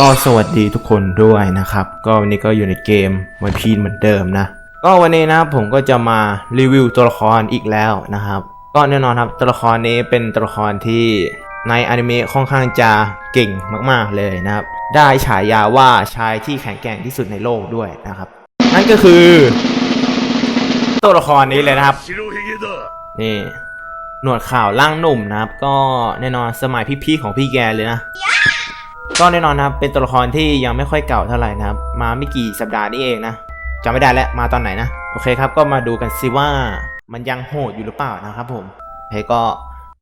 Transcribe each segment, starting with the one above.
ก็สวัสดีทุกคนด้วยนะครับ ก็วันนี้ก็อยู่ในเกมวันพีนเหมือนเดิมนะ ก็วันนี้นะผมก็จะมารีวิวตัวละครอีกแล้วนะครับ ก็แน่นอนครับตัวละครนี้เป็นตัวละครที่ในอนิเมะค่อนข้างจะเก่งมากๆเลยนะครับ ได้ฉายาว่าชายที่แข็งแกร่งที่สุดในโลกด้วยนะครับ นั่นก็คือ ตัวละครนี้เลยนะครับ นี่หนวดข่าวร่างหนุ่มนะครับ ก็แน่นอนสมัยพี่ๆของพี่แกเลยนะ ก็แน่นอนนะครับเป็นตัวละครที่ยังไม่ค่อยเก่าเท่าไหร่นะครับ มาไม่กี่สัปดาห์นี้เองนะจำไม่ได้แล้วมาตอนไหนนะ โอเคครับ ก็มาดูกันสิว่ามันยังโหดอยู่หรือเปล่านะครับผมโอเคก็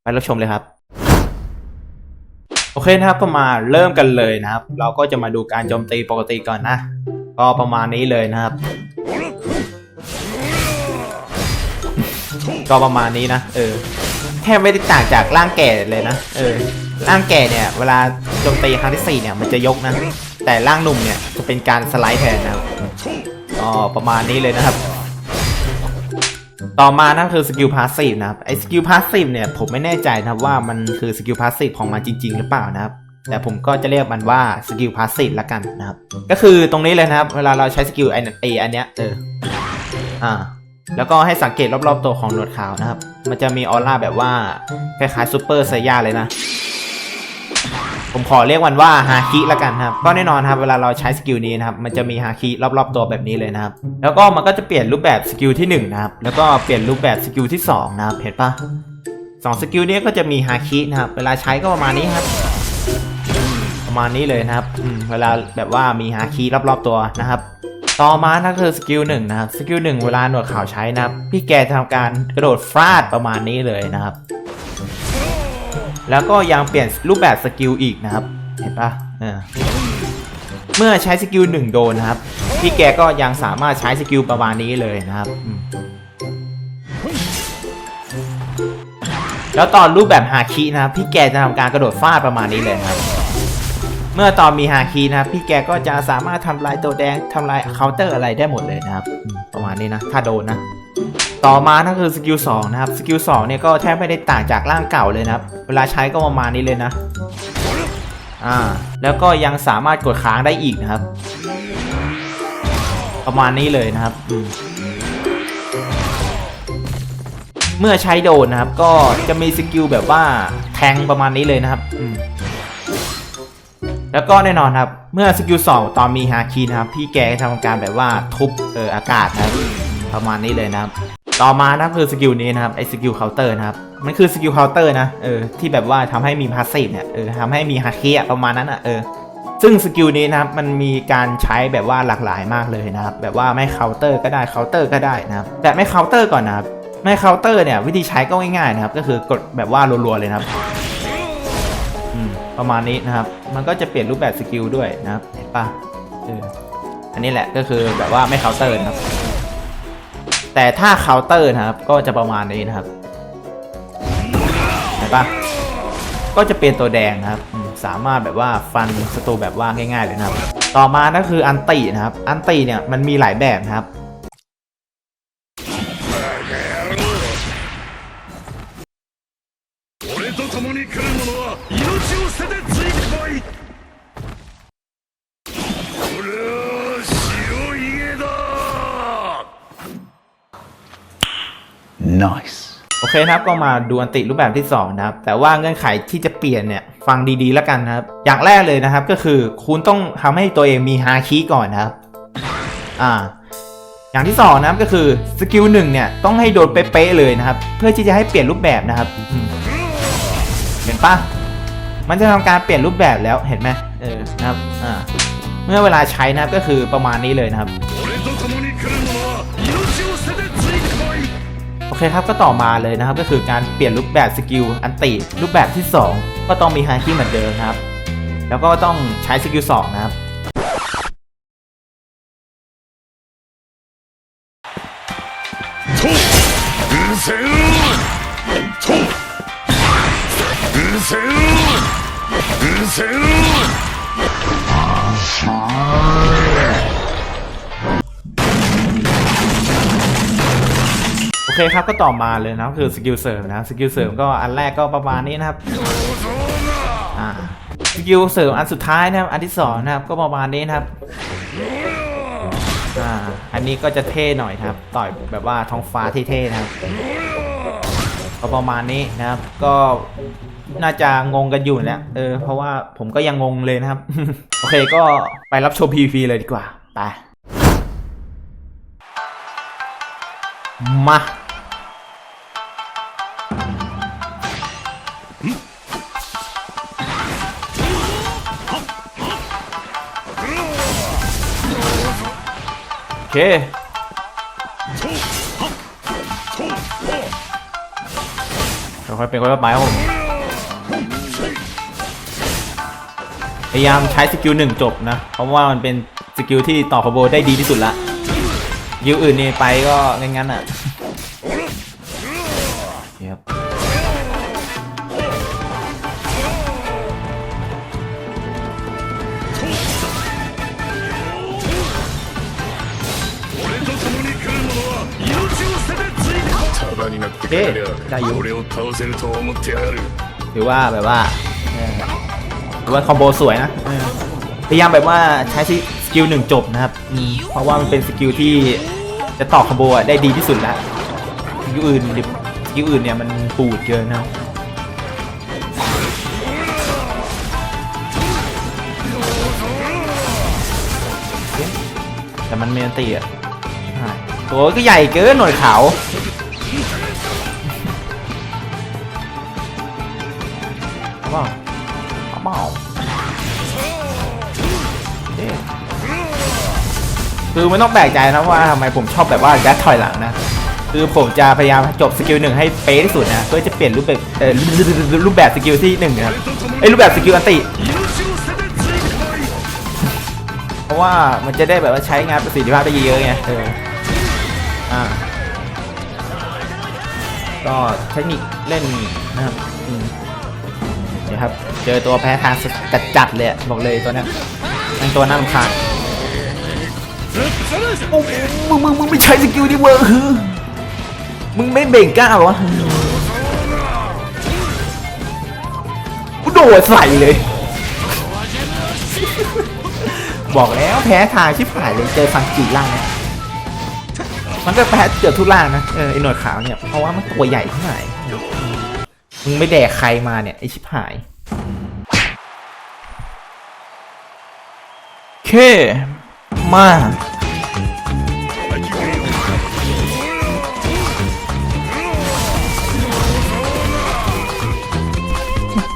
ไปรับชมเลยครับ โอเคนะครับก็มาเริ่มกันเลยนะครับ เราก็จะมาดูการโจมตีปกติก่อนนะ ก็ประมาณนี้เลยนะครับ ก็ประมาณนี้นะ เออแทบไม่ได้ต่างจากร่างแก่เลยนะ เออ ร่างแก่เนี่ยเวลาโจมตีครั้งที่สี่เนี่ยมันจะยกนะ แต่ร่างหนุ่มเนี่ยจะเป็นการสไลด์แทนนะครับก็ประมาณนี้เลยนะครับ ต่อมานั่นคือสกิลพาสซีฟนะครับไอ้สกิลพาสซีฟเนี่ยผมไม่แน่ใจนะครับว่ามันคือสกิลพาสซีฟของมันจริง ๆ หรือเปล่านะครับแต่ผมก็จะเรียกมันว่าสกิลพาสซีฟละกันนะครับ ก็คือตรงนี้เลยนะครับ เวลาเราใช้สกิลไอ้ไอ้อันเนี้ยเอออ่าแล้วก็ให้สังเกตรอบๆตัวของหนวดขาวนะครับ มันจะมีออร่าแบบว่าคล้ายๆซูเปอร์ไซย่าเลยนะ ผมขอเรียกมันว่าฮาคิละกันครับ ก็แน่นอนครับเวลาเราใช้สกิลนี้นะครับ มันจะมีฮาคิรอบๆตัวแบบนี้เลยนะครับ แล้วก็มันก็จะเปลี่ยนรูปแบบสกิลที่หนึ่งนะครับ แล้วก็เปลี่ยนรูปแบบสกิลที่สองนะครับ เห็นปะสองสกิลนี้ก็จะมีฮาคินะครับ เวลาใช้ก็ประมาณนี้ครับ ประมาณนี้เลยนะครับอืมเวลาแบบว่ามีฮาคิรอบๆตัวนะครับ ต่อมานั่นคือสกิลหนึ่งนะครับ สกิลหนึ่งเวลาหนวดขาวใช้นะครับ พี่แกจะทำการกระโดดฟาดประมาณนี้เลยนะครับ แล้วก็ยังเปลี่ยนรูปแบบสกิลอีกนะครับ เห็นปะเมื่อใช้สกิลหนึ่งโดนนะครับ พี่แกก็ยังสามารถใช้สกิลประมาณนี้เลยนะครับ แล้วตอนรูปแบบฮาคินะครับ พี่แกจะทำการกระโดดฟาดประมาณนี้เลยนะครับ เมื่อตอนมีฮาคีนะครับ พี่แกก็จะสามารถทำลายตัวแดงทำลายเคาน์เตอร์อะไรได้หมดเลยนะครับ ประมาณนี้นะ ถ้าโดนนะ ต่อมานั่นคือสกิล2นะครับ สกิล2เนี่ยก็แทบไม่ได้ต่างจากร่างเก่าเลยนะครับ เวลาใช้ก็ประมาณนี้เลยนะ อ่า แล้วก็ยังสามารถกดค้างได้อีกนะครับ ประมาณนี้เลยนะครับมเมื่อใช้โดนนะครับ ก็จะมีสกิลแบบว่าแทงประมาณนี้เลยนะครับ แล้วก็แน่นอนครับ เมื่อสกิลสองตอนมีฮาคีนะครับ พี่แกทำการแบบว่าทุบเอออากาศนะครับประมาณนี้เลยนะครับ ต่อมานะครับคือสกิลนี้นะครับไอ้สกิลเคาน์เตอร์นะครับมันคือสกิลเคาน์เตอร์นะเออที่แบบว่าทำให้มีพาสซีฟเนี่ยเออทำให้มีฮาคีอะประมาณนั้นอะเออซึ่งสกิลนี้นะครับมันมีการใช้แบบว่าหลากหลายมากเลยนะครับแบบว่าไม่เคาน์เตอร์ก็ได้เคาน์เตอร์ก็ได้นะครับแต่ไม่เคาน์เตอร์ก่อนนะครับไม่เคาน์เตอร์เนี่ยวิธีใช้ก็ง่ายๆนะครับก็คือกดแบบว่ารัวๆเลยนะครับประมาณนี้นะครับ มันก็จะเปลี่ยนรูปแบบสกิลด้วยนะครับ เห็นปะเออ อันนี้แหละก็คือแบบว่าไม่เคาน์เตอร์นะครับ แต่ถ้าเคาน์เตอร์นะครับ ก็จะประมาณนี้นะครับเห็นปะก็จะเป็นตัวแดงนะครับ สามารถแบบว่าฟันศัตรูแบบว่าง่ายๆเลยนะครับ ต่อมานั่นคืออันตินะครับ อันติเนี่ยมันมีหลายแบบนะครับ Nice. โอเคนะครับก็มาดูอันติรูปแบบที่สองนะครับ แต่ว่าเงื่อนไขที่จะเปลี่ยนเนี่ยฟังดีๆแล้วกันนะครับ อย่างแรกเลยนะครับก็คือคุณต้องทำให้ตัวเองมีฮาคิก่อนนะครับอ่าอย่างที่สองนะครับก็คือสกิลหนึ่งเนี่ยต้องให้โดนเป๊ะๆเลยนะครับ เพื่อที่จะให้เปลี่ยนรูปแบบนะครับเห็นปะมันจะทำการเปลี่ยนรูปแบบแล้วเห็นไหมเออนะครับอ่าเมื่อเวลาใช้นะครับก็คือประมาณนี้เลยนะครับ โอเคครับก็ต่อมาเลยนะครับก็คือการเปลี่ยนรูปแบบสกิลอันติรูปแบบที่ 2 ก็ต้องมีฮาคิเหมือนเดิมครับ แล้วก็ต้องใช้สกิล2นะครับと โอเคครับก็ต่อมาเลยนะคือสกิลเสริมนะสกิลเสริมก็อันแรกก็ประมาณนี้นะครับสกิลเสริมอันสุดท้ายนะครับ อันที่สองนะครับก็ประมาณนี้นะครับอันนี้ก็จะเท่หน่อยครับ ต่อยแบบว่าท้องฟ้าเท่ๆนะครับก็ประมาณนี้นะครับ ก็น่าจะงงกันอยู่แหละเออเพราะว่าผมก็ยังงงเลยนะครับ โอเคก็ไปรับชมพีพีเลยดีกว่าไป มา โอเค ค่อยๆเป็นค่อยๆไปครับผมพยายามใช้สกิลหนึ่งจบนะ เพราะว่ามันเป็นสกิลที่ต่อคอมโบได้ดีที่สุดละ ยูอื่นนี่ไปก็งั้นๆอะเรับเอ๊ได้อยู่หรือว่าแบบว่าหรือว่าคอมโบสวยนะพยายามแบบว่าใช้ซิ กิลหนึ่งจบนะครับอืมเพราะว่ามันเป็นสกิลที่จะต่อคอมโบอะได้ดีที่สุดแล้วสกิลอื่นดิสกิลอื่นเนี่ยมันปูดเกินนะครับแต่มันเมนตีอะใช่ตัวก็ใหญ่เกินหน่วยขาวเอาเคือไม่ต้องแปลกใจนะว่าทำไมผมชอบแบบว่ายัดถอยหลังนะ คือผมจะพยายามจบสกิลหนึ่งให้เป๊ะที่สุดนะเพื่อจะเปลี่ยนรูปแบบเออรูปแบบสกิลที่หนึ่งครับไอรูปแบบสกิลอันติเพราะว่ามันจะได้แบบว่าใช้งานประสิทธิภาพได้เยอะไงเอออ่าก็เทคนิคเล่นนะครับเดี๋ยวครับ เจอตัวแพ้ทางจัดจัดเลยบอกเลยตัวนี้มันตัวน่ารำคาญ โอ้มึงมึงมึงไม่ใช้สกิลดิเวอร์มึงไม่เบ่งกล้าหรอวะกูโดดใส่เลย บอกแล้วแพ้ทางชิบหายเลยเจอฟังจีล่างนี่ยมันก็แพ้เกือบทุกล่างนะเออไอหนวดขาวเนี่ยเพราะว่ามันตัวใหญ่เท่าไหร่มึงไม่แดกใครมาเนี่ยไอชิบหาย โอเค มาก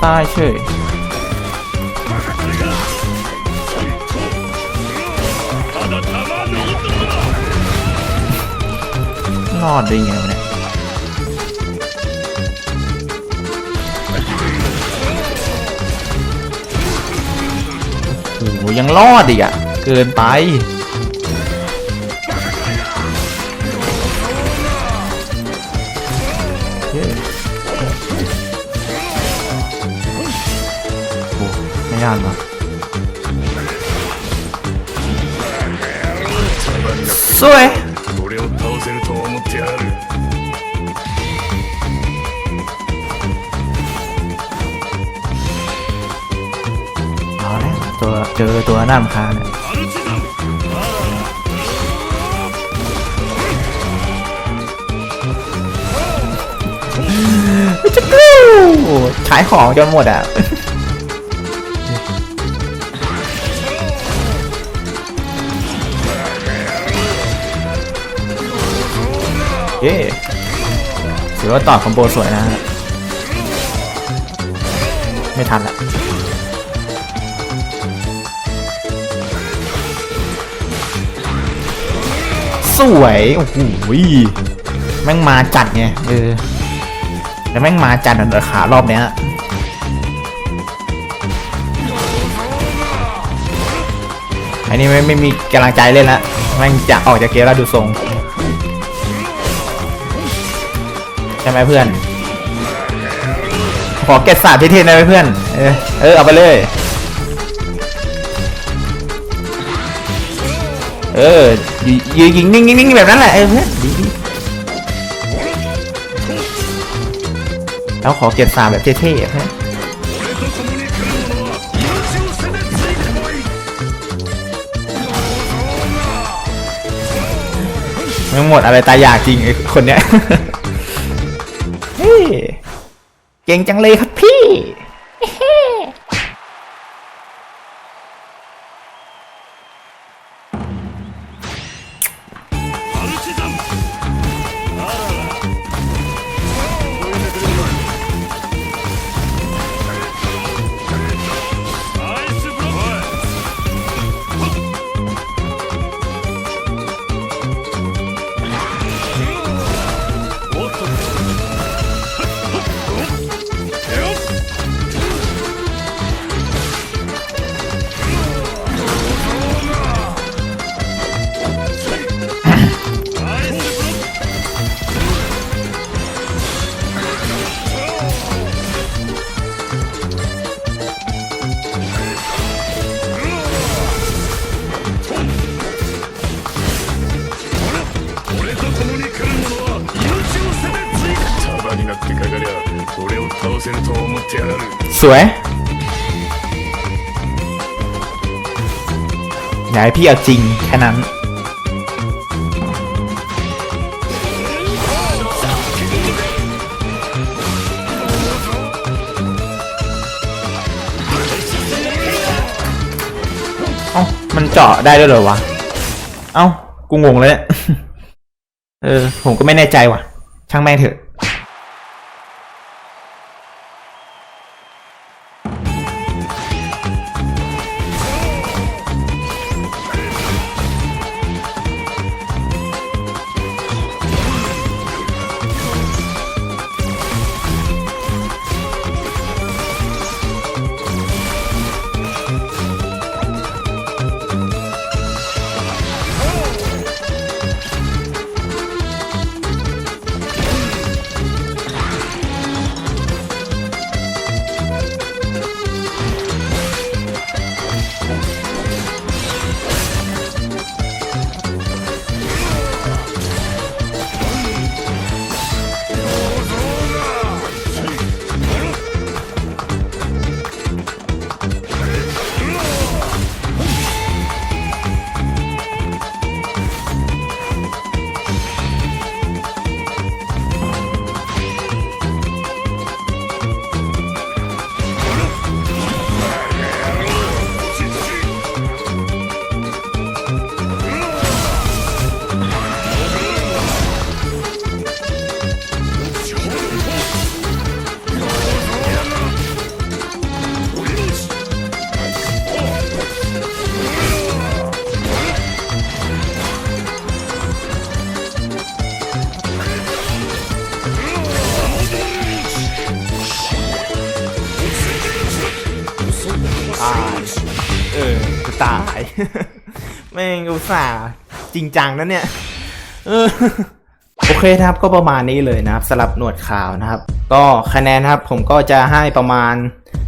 ตายเฉยรอดได้ไงวะเนี่ยโอ้ยังรอดอีกอะ เกินไป โอ้ไม่ยากหรอกสวยเอาแล้ยตัวเจอตัวหน้ามันคาเนี่ย ขายของจนหมดอะเย้ถือว่าตอบคอมโบสวยนะ ไม่ทันละสวย โอ้โหแม่งมาจัดไง เออ แล้วแม่งมาจัดอันเดอร์ขารอบเนี้ยอันนี้ไม่ไม่มีกำลังใจเล่นละแม่งจะออกจากเกมแล้วดูทรงใช่ไหมเพื่อน ขอเก็ตสาดเท่ๆหนะเพื่อน เออเออเอาไปเลย เออยืนยิงนิ่งๆแบบนั้นแหละเออเพื่อน แล้วขอเกียรติสามแบบเท่ๆฮะไม่หมดอะไรตายอยากจริงไอ้คนเนี้ย เฮ้ย เก่งจังเลยครับพี่ สวยอยากให้พี่เอาจริงแค่นั้นเอ้ามันเจาะได้ด้วยเหรอวะ เอ้า กูงงเลยเนี่ย เออ ผมก็ไม่แน่ใจว่ะ ช่างแม่งเถอะ แม่งอุตส่าห์จริงจังนะเนี่ยโอเคครับก็ประมาณนี้เลยนะครับสำหรับหนวดขาวนะครับ ก็คะแนนครับผมก็จะให้ประมาณ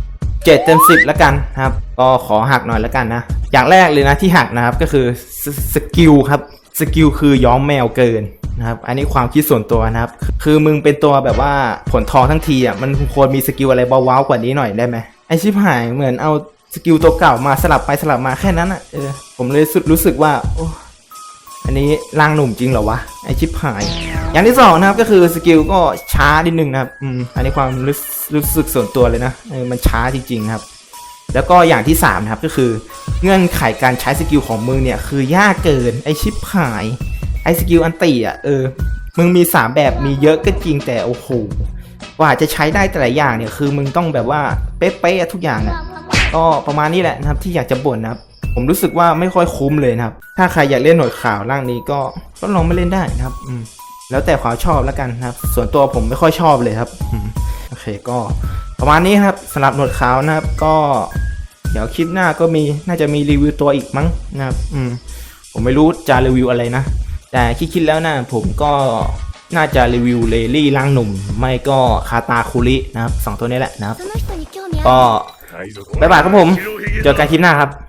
7เต็ม10แล้วกันนะครับ ก็ขอหักหน่อยแล้วกันนะ อย่างแรกเลยนะที่หักนะครับก็คือสสกิลครับสกิลคือย้อมแมวเกินนะครับอันนี้ความคิดส่วนตัวนะครับ คือมึงเป็นตัวแบบว่าผลทองทั้งทีอะมันควรมีสกิลอะไรเบาๆกว่านี้หน่อยได้ไหมไอชิบหายเหมือนเอา สกิลตัวเก่ามาสลับไปสลับมาแค่นั้นอะเออผมเลยรู้สึกว่าโอ้อันนี้ร่างหนุ่มจริงเหรอวะไอชิปหาย อย่างที่สองนะครับก็คือสกิลก็ช้านิดนึงนะครับอืมอันนี้ความรู้รู้สึกส่วนตัวเลยนะเออมันช้าจริงๆครับ แล้วก็อย่างที่สามนะครับก็คือเงื่อนไขการใช้สกิลของมึงเนี่ยคือยากเกินไอชิปหายไอสกิลอันตีอะเออมึงมีสามแบบมีเยอะก็จริงแต่โอ้โหกว่าจะใช้ได้แต่ละอย่างเนี่ยคือมึงต้องแบบว่าเป๊ะๆทุกอย่างอะ ก็ประมาณนี้แหละนะครับที่อยากจะบ่นนะครับ ผมรู้สึกว่าไม่ค่อยคุ้มเลยนะครับ ถ้าใครอยากเล่นหน่วยข่าวร่างนี้ก็ก็ลองมาเล่นได้นะครับแล้วแต่ความชอบแล้วกันนะครับ ส่วนตัวผมไม่ค่อยชอบเลยครับโอเคก็ประมาณนี้ครับสำหรับหนวดขาวนะครับ ก็เดี๋ยวคลิปหน้าก็มีน่าจะมีรีวิวตัวอีกมั้งนะครับ อืมผมไม่รู้จะรีวิวอะไรนะ แต่คิดๆแล้วนะผมก็น่าจะรีวิวเลลี่ร่างหนุ่ม ไม่ก็คาตาคุรินะครับสองตัวนี้แหละนะครับ ก็ บ๊ายบายครับผม เจอกันคลิปหน้าครับ